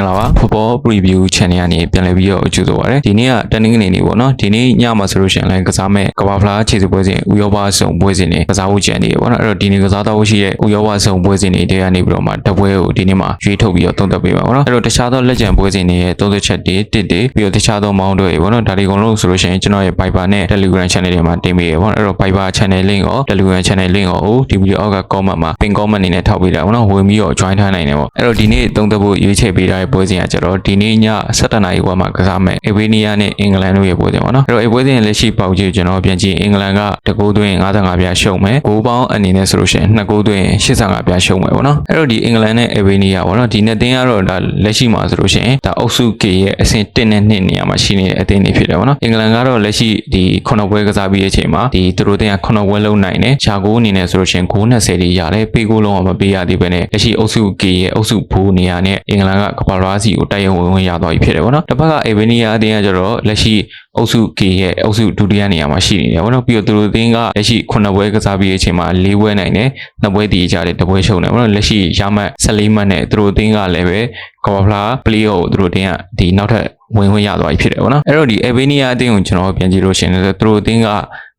္ဂလာပါ Football Preview Channel ကနေပြန်လည်ပြီးတော့ကြိုဆိုပါရစေဒီနေ့ကတနင်္ဂနွေနေ့ပေါ့နော်ဒီနေ့ညမှာဆိုလို့ရှိရင်လည်းကစားမဲ့ကဘာဖလားခြေစပွဲစဉ်ဥရောပဆုံပွဲစဉ်တွေကစားဖို့ကြံနေတယ်ပေါ့နော်အဲ့တော့ဒီနေ့ကစားတော့ရှိတဲ့ဥရောပဆုံပွဲစဉ်တွေတဲကနေပြီးတော့မှတပွဲကိုဒီနေ့မှာရွေးထုတ်ပြီးတော့သုံးသပ်ပေးပါပေါ့နော်အဲ့တော့တခြားသောလက်ကျန်ပွဲစဉ်တွေရဲ့သုံးသပ်ချက်တွေတစ်တွေပြီးတော့တခြားသောမောင်းတွေပေါ့နော်ဒါတွေအကုန်လုံးဆိုလို့ရှိရင်ကျွန်တော်ရဲ့ Viber နဲ့ Telegram Channel တွေမှာတင်ပေးရပေါ့နော်အဲ့တော့ Viber Channel link ရော Telegram Channel link ရောဒီဗီဒီယိုအောက်က comment မှာ pin comment အနေနဲ့ထောက်ပေးတာပေါ့နော်ဝင်ပြီးတော့ join ထားနိုင်တယ်ပေါ့အဲ့တော့ဒီနေ့သုံးသပ်ဖို့ရွေးချယ်ပေးထားတဲ့ပွဲစဉ်ကကျတော့ဒီနေ့ည7:00နာရီခွဲမှာကစားမယ်အေဗေးနီးယားနဲ့အင်္ဂလန်တို့ရဲ့ပွဲစဉ်ပေါ့နော်အဲ့တော့အေပွဲစဉ်ရဲ့လက်ရှိပေါက်ကြီးကိုကျွန်တော်ပြန်ကြည့်အင်္ဂလန်ကတကူသွင်း55ပြားရှုံမယ်ဂိုးပေါင်းအနေနဲ့ဆိုလို့ရှိရင်2ဂိုးသွင်း85ပြားရှုံမယ်ပေါ့နော်အဲ့တော့ဒီအင်္ဂလန်နဲ့အေဗေးနီးယားပေါ့နော်ဒီနှစ်သင်းကတော့ဒါလက်ရှိမှာဆိုလို့ရှိရင်ဒါအုပ်စု K ရဲ့အဆင့်1နဲ့2နေရာမှာရှိနေတဲ့အသင်းတွေဖြစ်တယ်ပေါ့နော်အင်္ဂလန်ကတော့လက်ရှိဒီ9ပွဲကစားပြီးတဲ့အချိန်မှာဒီသူတို့တင်က9ပွဲလုံးနိုင်တယ်ရှာဂိုးအနေနဲ့ဆိုလို့ရှိရင်ဂိုး20တွေရတယ်ပေးဂိုးလုံးအောင်မပေးရသေးပဲနဲ့လက်ရှိအုပ်စု K ရဲ့အုပ်စုဘူနေရာနဲ့အင်္ဂလန်ကကပါရာစီကိုတိုက်ရိုက်ဝင်ဝင်ရသွားပြီဖြစ်တယ်ပေါ့နော်တစ်ဖက်ကအေဗေနီးယားအသင်းကကျတော့လက်ရှိအုပ်စု K ရဲ့အုပ်စုဒုတိယနေရာမှာရှိနေတယ်ပေါ့နော်ပြီးတော့သူတို့အသင်းကလက်ရှိ9ပွဲကစားပြီးတဲ့အချိန်မှာ4ပွဲနိုင်တယ်2ပွဲတည်ကြတယ်2ပွဲရှုံးတယ်ပေါ့နော်လက်ရှိရမှတ်14မှတ်နဲ့သူတို့အသင်းကလည်းပဲကဘာဖလား play off သူတို့အသင်းကဒီနောက်ထပ်ဝင်ဝင်ရသွားပြီဖြစ်တယ်ပေါ့နော်အဲ့တော့ဒီအေဗေနီးယားအသင်းကိုကျွန်တော်ပြန်ကြည့်လို့ရှိရင်သူတို့အသင်းက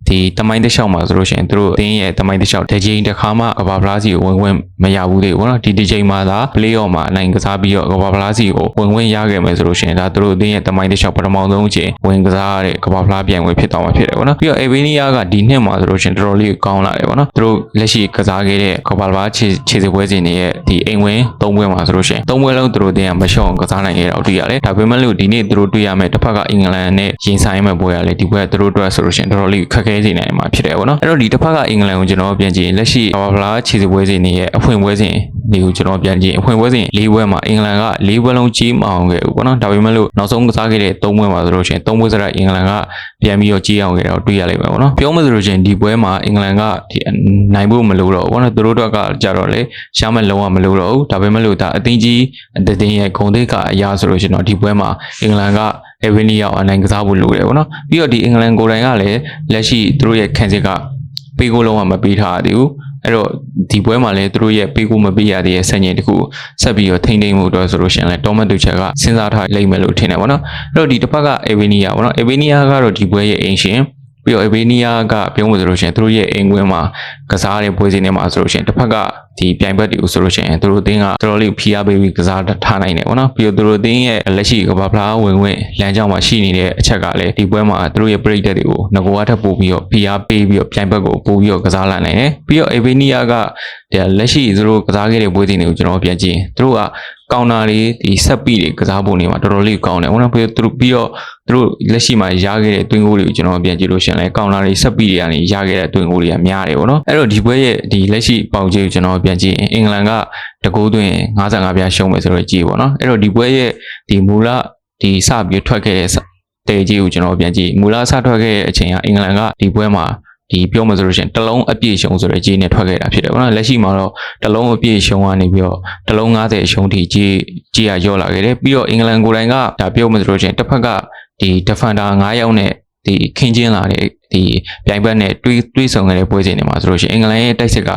ဒီတမိုင်းတစ်လျှောက်မှာဆိုလို့ရှိရင်သူတို့တင်းရဲ့တမိုင်းတစ်လျှောက်တစ်ချိန်တစ်ခါမှကဘာပလားစီကိုဝင်ဝင်မရဘူးလေဘောနော်ဒီဒီချိန်မှာသာ play off မှာအနိုင်ကစားပြီးတော့ကဘာပလားစီကိုဝင်ဝင်ရခဲ့မယ်ဆိုလို့ရှိရင်ဒါသူတို့တင်းရဲ့တမိုင်းတစ်လျှောက်ပထမဆုံးအချိန်ဝင်ကစားရတဲ့ကဘာပလားပြိုင်ပွဲဖြစ်သွားမှာဖြစ်တယ်ဘောနော်ပြီးတော့အေဗီနီးယားကဒီနှစ်မှာဆိုလို့ရှိရင်တော်တော်လေးကောင်းလာတယ်ဘောနော်သူတို့လက်ရှိကစားခဲ့တဲ့ကဘာပလားခြေခြေစပွဲစဉ်တွေရဲ့ဒီအိမ်ဝင်၃ပွဲမှာဆိုလို့ရှိရင်၃ပွဲလုံးသူတို့တင်းကမလျှော့အောင်ကစားနိုင်ခဲ့တာတွေ့ရတယ်ဒါပေမဲ့လို့ဒီနေ့သူတို့တွေ့ရမယ့်တစ်ဖက်ကအင်္ဂလန်နဲ့ရင်ဆိုင်မဲ့ပွဲရလေဒီပွဲကသူတို့အတွက်ဆိုလို့ရှိရင်တော်တော်လေးခက်ခဲစေနိုင်မှာဖြစ်တယ်ပေါ့နော်အဲ့တော့ဒီတစ်ဖက်ကအင်္ဂလန်ကိုကျွန်တော်ပြန်ကြည့်ရင်လက်ရှိကဘာဖလားခြေစပွဲစဉ်တွေရဲ့အဖွင့်ပွဲစဉ်တွေကိုကျွန်တော်ပြန်ကြည့်အဖွင့်ပွဲစဉ်၄ပွဲမှာအင်္ဂလန်က၄ပွဲလုံးကြီးမအောင်ခဲ့ဘူးပေါ့နော်ဒါပေမဲ့လို့နောက်ဆုံးကစားခဲ့တဲ့၃ပွဲမှာဆိုလို့ရှိရင်၃ပွဲစရိုက်အင်္ဂလန်ကပြန်ပြီးတော့ကြီးအောင်ခဲ့တာကိုတွေ့ရလိမ့်မယ်ပေါ့နော်ပြောမှဆိုလို့ရှိရင်ဒီပွဲမှာအင်္ဂလန်ကဒီနိုင်ဖို့မလိုတော့ဘူးပေါ့နော်သူတို့တော့ကကြတော့လေရှားမဲ့လုံးဝမလိုတော့ဘူးဒါပေမဲ့လို့ဒါအသင်းကြီးအသင်းရဲ့ဂုံတိတ်ကအရာဆိုလို့ရှိရင်တော့ဒီပွဲမှာအင်္ဂလန်က အယ်ဗနီရောက်အနိုင်ကစားဖို့လိုတယ်ပေါ့နော်ပြီးတော့ဒီအင်္ဂလန်ကိုယ်တိုင်ကလည်းလက်ရှိသူတို့ရဲ့ခံစစ်ကပေးကိုလုံးဝမပေးထားသေးဘူးအဲ့တော့ဒီပွဲမှာလည်းသူတို့ရဲ့ပေးကိုမပေးရသေးတဲ့ဆန်ကျင်တခုဆက်ပြီးတော့ထိမ့်သိမ့်မှုတော့ဆိုလို့ရှိရင်လည်းတောမတ်တူချက်ကစဉ်းစားထားလိမ့်မယ်လို့ထင်တယ်ပေါ့နော်အဲ့တော့ဒီတစ်ဖက်ကအေဗီနီယာပေါ့နော်အေဗီနီယာကတော့ဒီပွဲရဲ့အင်ရှင် ပြီးတော့အေဗီနီယာကပြောလို့ဆိုလို့ရှိရင်သူတို့ရဲ့အင်ကွင်းမှာကစားတဲ့ပွဲစဉ်တွေမှာဆိုလို့ရှိရင်တစ်ဖက်ကဒီပြိုင်ဘက်တွေကိုဆိုလို့ရှိရင်သူတို့အသင်းကတော်တော်လေးဖိအားပေးပြီးကစားထားနိုင်တယ်ပေါ့နော်ပြီးတော့သူတို့အသင်းရဲ့လက်ရှိကဘာဖလားဝင်ဝင်လမ်းကြောင်းမှာရှိနေတဲ့အချက်ကလည်းဒီပွဲမှာသူတို့ရဲ့ပရိသတ်တွေကိုငကိုအထက်ပို့ပြီးတော့ဖိအားပေးပြီးတော့ပြိုင်ဘက်ကိုပို့ပြီးတော့ကစားလာနိုင်တယ်ပြီးတော့အေဗီနီယာကလက်ရှိသူတို့ကစားခဲ့တဲ့ပွဲစဉ်တွေကိုကျွန်တော်ပြန်ကြည့်ရင်သူတို့က ကောင်တာလေးဒီဆက်ပီတွေကစားပုံတွေမှာတော်တော်လေးကောင်းတယ်ဟုတ်လားပြီးတော့သူတို့ပြီးတော့သူတို့လက်ရှိမှာရခဲ့တဲ့တွင်းကိုတွေကိုကျွန်တော်ပြန်ကြည့်လို့ရှိရင်လည်းကောင်တာလေးဆက်ပီတွေကနေရခဲ့တဲ့တွင်းကိုတွေကများတယ်ပေါ့နော်အဲ့တော့ဒီပွဲရဲ့ဒီလက်ရှိပေါင်ကြီးကိုကျွန်တော်ပြန်ကြည့်ရင်အင်္ဂလန်ကတကူသွင်း55ပြားရှုံးမယ်ဆိုတော့ကြည့်ပေါ့နော်အဲ့တော့ဒီပွဲရဲ့ဒီမူလဒီစပြီးထွက်ခဲ့တဲ့တေကြီးကိုကျွန်တော်ပြန်ကြည့်မူလစထွက်ခဲ့တဲ့အချိန်ကအင်္ဂလန်ကဒီပွဲမှာ ဒီပြောမှဆိုလို့ရှိရင်တလုံးအပြည့်ရှုံဆိုတဲ့ကြီးနဲ့ထွက်ခဲ့တာဖြစ်တယ်ဗောနော်လက်ရှိမှာတော့တလုံးအပြည့်ရှုံကနေပြီးတော့တလုံး90ရှုံထိကြီးကြီးရရော့လာခဲ့တယ်ပြီးတော့အင်္ဂလန်ကိုယ်တိုင်ကဒါပြောမှဆိုလို့ရှိရင်တစ်ဖက်ကဒီ defender 9ယောက်နဲ့ဒီခင်းချင်းလာတဲ့ဒီပြိုင်ဘက်နဲ့တွေးတွေးဆောင်ခဲ့တဲ့ပွဲစဉ်တွေမှာဆိုလို့ရှိရင်အင်္ဂလန်ရဲ့တိုက်စစ်က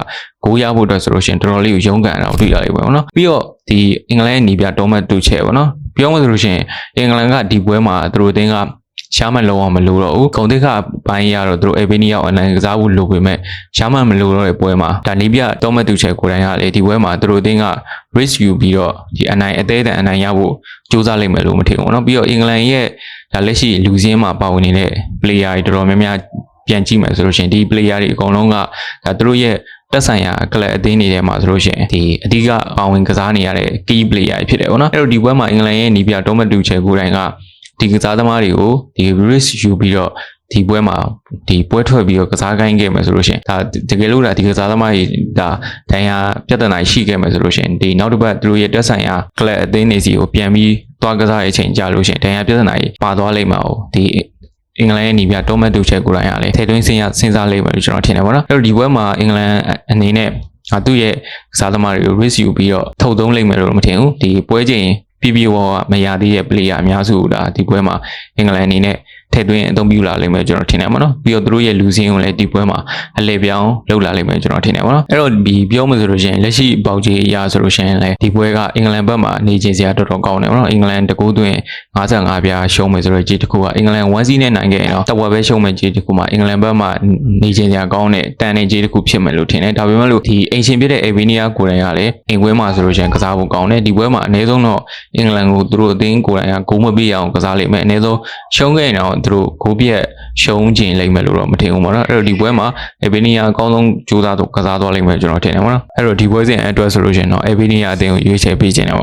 ဂိုးရဖို့အတွက်ဆိုလို့ရှိရင်တော်တော်လေးကိုရုန်းကန်တာကိုတွေ့ရလိမ့်မယ်ဗောနော်ပြီးတော့ဒီအင်္ဂလန်ရဲ့နီးပြတော်မတ်တူချဲဗောနော်ပြောမှဆိုလို့ရှိရင်အင်္ဂလန်ကဒီပွဲမှာသူတို့အသင်းက ရှားမလုံးအောင်မလို့တော့ဘူးဂုံတိခပိုင်းရတော့သူတို့အေဗီနီယာကိုအနိုင်ကစားဖို့လိုပေမဲ့ရှားမမလို့တော့တဲ့ပွဲမှာဒါနီးပြတော်မတ်တူချဲကိုယ်တိုင်ကလေဒီပွဲမှာသူတို့အသင်းက risk ယူပြီးတော့ဒီအနိုင်အသေးအံအနိုင်ရဖို့ကြိုးစားလိမ့်မယ်လို့မထင်ဘူးเนาะပြီးတော့အင်္ဂလန်ရဲ့ဒါလက်ရှိလူစင်းမှာပါဝင်နေတဲ့ player တွေတော်တော်များများပြန်ကြည့်မယ်ဆိုလို့ရှိရင်ဒီ player တွေအကုန်လုံးကဒါသူတို့ရဲ့တက်ဆိုင်ရာကလပ်အသင်းတွေထဲမှာဆိုလို့ရှိရင်ဒီအဓိကအောင်ဝင်ကစားနေရတဲ့ key player တွေဖြစ်တယ်ပေါ့နော်အဲ့တော့ဒီပွဲမှာအင်္ဂလန်ရဲ့နီးပြတော်မတ်တူချဲကိုယ်တိုင်က ဒီကစားသမားတွေကိုဒီ risk ယူပြီးတော့ဒီပွဲမှာဒီပွဲထွက်ပြီးတော့ကစားကိုင်းခဲ့မယ်ဆိုလို့ရှိရင်ဒါတကယ်လို့ဒါဒီကစားသမားတွေဒါဒဏ်ရာပြဿနာရှိခဲ့မယ်ဆိုလို့ရှိရင်ဒီနောက်တစ်ပတ်သူတို့ရဲ့တက်ဆိုင်ရာကလပ်အသင်းတွေစီကိုပြန်ပြီးသွားကစားတဲ့အချိန်ကြာလို့ရှိရင်ဒဏ်ရာပြဿနာကြီးပါသွားလိမ့်မှာ哦ဒီအင်္ဂလန်ရဲ့ညီပြတော်မတ်တူချက်ကိုယ်တိုင်ကလည်းထဲသွင်းစဉ်းရစဉ်းစားလိမ့်မယ်လို့ကျွန်တော်ထင်တယ်ပေါ့နော်အဲ့တော့ဒီဘက်မှာအင်္ဂလန်အနေနဲ့အာသူ့ရဲ့ကစားသမားတွေကို risk ယူပြီးတော့ထုတ်သုံးလိမ့်မယ်လို့မထင်ဘူးဒီပွဲချိန် ပြပြဝဝမရသေးတဲ့ player အများစုကဒီပွဲမှာအင်္ဂလန်အနေနဲ့ ထထည့်သွင်းအသုံးပြုလာလိမ့်မယ်ကျွန်တော်ထင်တယ်ပေါ့နော်ပြီးတော့သူတို့ရဲ့လူစင်းကိုလည်းဒီပွဲမှာအလဲပြောင်းလုပ်လာလိမ့်မယ်ကျွန်တော်ထင်တယ်ပေါ့နော်အဲ့တော့ဒီပြောမှဆိုလို့ရှိရင်လက်ရှိပေါက်ကြီးအရာဆိုလို့ရှိရင်လည်းဒီပွဲကအင်္ဂလန်ဘက်မှာနေချင်းစရာတော်တော်ကောင်းတယ်ပေါ့နော်အင်္ဂလန်တကူသွင်း55ပြားရှုံးမယ်ဆိုတော့ကြီးတစ်ခုကအင်္ဂလန်1စီးနဲ့နိုင်ခဲ့ရင်တော့တဝက်ပဲရှုံးမယ်ကြီးတစ်ခုမှာအင်္ဂလန်ဘက်မှာနေချင်းစရာကောင်းတဲ့တန်နေကြီးတစ်ခုဖြစ်မယ်လို့ထင်တယ်ဒါပေမဲ့လို့ဒီအင်ရှင်ဖြစ်တဲ့အေဗီနီးယားကိုယ်တိုင်ကလည်းအင်ကွဲမှာဆိုလို့ရှိရင်ကစားဖို့ကောင်းတယ်ဒီပွဲမှာအနည်းဆုံးတော့အင်္ဂလန်ကိုသူတို့အသင်းကိုယ်တိုင်ကဂိုးမပေးအောင်ကစားလိမ့်မယ်အနည်းဆုံးရှုံးခဲ့ရင်တော့သူတို့ဂိုးပြက်ရှုံးကျင်လိမ့်မယ်လို့တော့မထင်ဘူးပေါ့နော်အဲ့တော့ဒီပွဲမှာအေဗီနီးယားအကောင်းဆုံးကြိုးစားတော့ကစားသွားလိမ့်မယ်ကျွန်တော်ထင်တယ်ပေါ့နော်အဲ့တော့ဒီပွဲစဉ်အတွက်ဆိုလို့ရှိရင်တော့အေဗီနီးယားအသင်းကိုရွေးချယ်ပေးခြင်းတယ်ပေါ့